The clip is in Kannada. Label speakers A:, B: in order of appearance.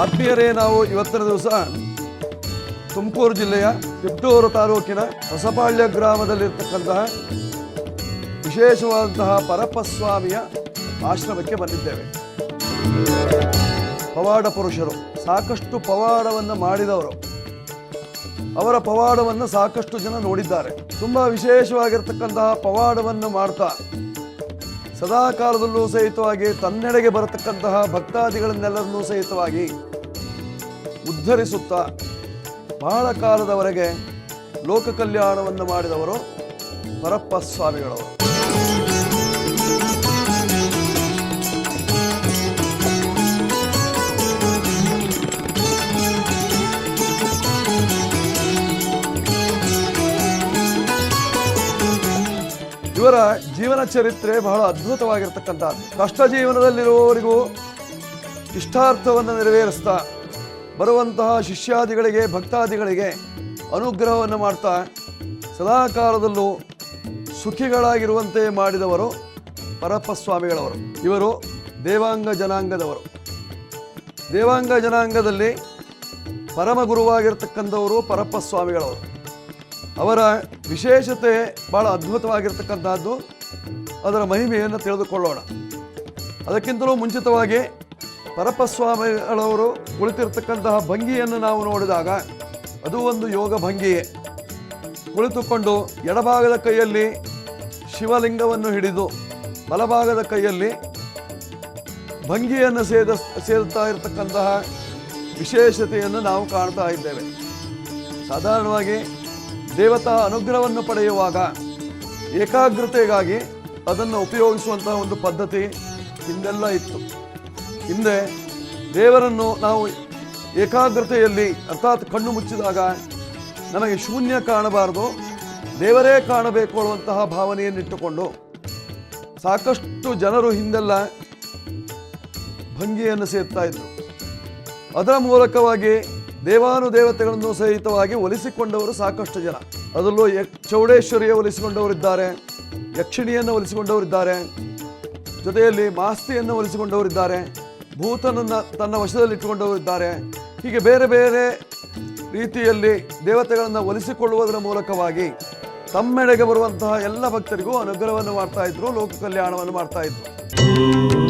A: ಆತ್ಮೀಯರೇ, ನಾವು ಇವತ್ತಿನ ದಿವಸ ತುಮಕೂರು ಜಿಲ್ಲೆಯ ತಿಪ್ಟೂರು ತಾಲೂಕಿನ ಹೊಸಪಾಳ್ಯ ಗ್ರಾಮದಲ್ಲಿರ್ತಕ್ಕಂತಹ ವಿಶೇಷವಾದಂತಹ ಪರಪ್ಪಸ್ವಾಮಿಯ ಆಶ್ರಮಕ್ಕೆ ಬಂದಿದ್ದೇವೆ. ಪವಾಡ ಪುರುಷರು, ಸಾಕಷ್ಟು ಪವಾಡವನ್ನು ಮಾಡಿದವರು. ಅವರ ಪವಾಡವನ್ನು ಸಾಕಷ್ಟು ಜನ ನೋಡಿದ್ದಾರೆ. ತುಂಬ ವಿಶೇಷವಾಗಿರ್ತಕ್ಕಂತಹ ಪವಾಡವನ್ನು ಮಾಡ್ತಾ, ಸದಾಕಾಲದಲ್ಲೂ ಸಹಿತವಾಗಿ ತನ್ನೆಡೆಗೆ ಬರತಕ್ಕಂತಹ ಭಕ್ತಾದಿಗಳನ್ನೆಲ್ಲರನ್ನೂ ಸಹಿತವಾಗಿ ಉದ್ಧರಿಸುತ್ತಾ ಬಹಳ ಕಾಲದವರೆಗೆ ಲೋಕ ಕಲ್ಯಾಣವನ್ನು ಮಾಡಿದವರು ಪರಪ್ಪ ಸ್ವಾಮಿಗಳವರು ಇವರ ಜೀವನ ಚರಿತ್ರೆ ಬಹಳ ಅದ್ಭುತವಾಗಿರ್ತಕ್ಕಂಥ ಕಷ್ಟ ಜೀವನದಲ್ಲಿರುವವರಿಗೂ ಇಷ್ಟಾರ್ಥವನ್ನು ನೆರವೇರಿಸ್ತಾ ಬರುವಂತಹ ಶಿಷ್ಯಾದಿಗಳಿಗೆ, ಭಕ್ತಾದಿಗಳಿಗೆ ಅನುಗ್ರಹವನ್ನು ಮಾಡ್ತಾ ಸದಾಕಾಲದಲ್ಲೂ ಸುಖಿಗಳಾಗಿರುವಂತೆ ಮಾಡಿದವರು ಪರಪ್ಪಸ್ವಾಮಿಗಳವರು ಇವರು ದೇವಾಂಗ ಜನಾಂಗದವರು. ದೇವಾಂಗ ಜನಾಂಗದಲ್ಲಿ ಪರಮ ಗುರುವಾಗಿರ್ತಕ್ಕಂಥವರು ಪರಪ್ಪ ಸ್ವಾಮಿಗಳವರು ಅವರ ವಿಶೇಷತೆ ಭಾಳ ಅದ್ಭುತವಾಗಿರ್ತಕ್ಕಂಥದ್ದು. ಅದರ ಮಹಿಮೆಯನ್ನು ತಿಳಿದುಕೊಳ್ಳೋಣ. ಅದಕ್ಕಿಂತಲೂ ಮುಂಚಿತವಾಗಿ ಪರಪಸ್ವಾಮಿಗಳವರು ಕುಳಿತಿರ್ತಕ್ಕಂತಹ ಭಂಗಿಯನ್ನು ನಾವು ನೋಡಿದಾಗ ಅದು ಒಂದು ಯೋಗ ಭಂಗಿಯೇ. ಕುಳಿತುಕೊಂಡು ಎಡಭಾಗದ ಕೈಯಲ್ಲಿ ಶಿವಲಿಂಗವನ್ನು ಹಿಡಿದು ಬಲಭಾಗದ ಕೈಯಲ್ಲಿ ಭಂಗಿಯನ್ನು ಸೇದ ಸೇರುತ್ತಾ ಇರತಕ್ಕಂತಹ ವಿಶೇಷತೆಯನ್ನು ನಾವು ಕಾಣ್ತಾ ಇದ್ದೇವೆ. ಸಾಧಾರಣವಾಗಿ ದೇವತಾ ಅನುಗ್ರಹವನ್ನು ಪಡೆಯುವಾಗ ಏಕಾಗ್ರತೆಗಾಗಿ ಅದನ್ನು ಉಪಯೋಗಿಸುವಂತಹ ಒಂದು ಪದ್ಧತಿ ಹಿಂದೆಲ್ಲ ಇತ್ತು. ಹಿಂದೆ ದೇವರನ್ನು ನಾವು ಏಕಾಗ್ರತೆಯಲ್ಲಿ ಅರ್ಥಾತ್ ಕಣ್ಣು ಮುಚ್ಚಿದಾಗ ನಮಗೆ ಶೂನ್ಯ ಕಾಣಬಾರದು, ದೇವರೇ ಕಾಣಬೇಕು ಅನ್ನುವಂತಹ ಭಾವನೆಯನ್ನಿಟ್ಟುಕೊಂಡು ಸಾಕಷ್ಟು ಜನರು ಹಿಂದೆಲ್ಲ ಭಂಗಿಯನ್ನು ಸೇರ್ತಾ ಇದ್ರು. ಅದರ ಮೂಲಕವಾಗಿ ದೇವಾನುದೇವತೆಗಳನ್ನು ಸಹಿತವಾಗಿ ಒಲಿಸಿಕೊಂಡವರು ಸಾಕಷ್ಟು ಜನ. ಅದರಲ್ಲೂ ಯಕ್, ಚೌಡೇಶ್ವರಿಯ ಒಲಿಸಿಕೊಂಡವರಿದ್ದಾರೆ, ಯಕ್ಷಿಣಿಯನ್ನು ಒಲಿಸಿಕೊಂಡವರಿದ್ದಾರೆ, ಜೊತೆಯಲ್ಲಿ ಮಾಸ್ತಿಯನ್ನು ಒಲಿಸಿಕೊಂಡವರಿದ್ದಾರೆ. ಭೂತನನ್ನು ತನ್ನ ವಶದಲ್ಲಿಟ್ಟುಕೊಂಡವರಿದ್ದಾರೆ ಹೀಗೆ ಬೇರೆ ಬೇರೆ ರೀತಿಯಲ್ಲಿ ದೇವತೆಗಳನ್ನು ಒಲಿಸಿಕೊಳ್ಳುವುದರ ಮೂಲಕವಾಗಿ ತಮ್ಮೆಡೆಗೆ ಬರುವಂತಹ ಎಲ್ಲ ಭಕ್ತರಿಗೂ ಅನುಗ್ರಹವನ್ನು ಮಾಡ್ತಾ ಇದ್ರು, ಲೋಕ ಕಲ್ಯಾಣವನ್ನು ಮಾಡ್ತಾ ಇದ್ರು.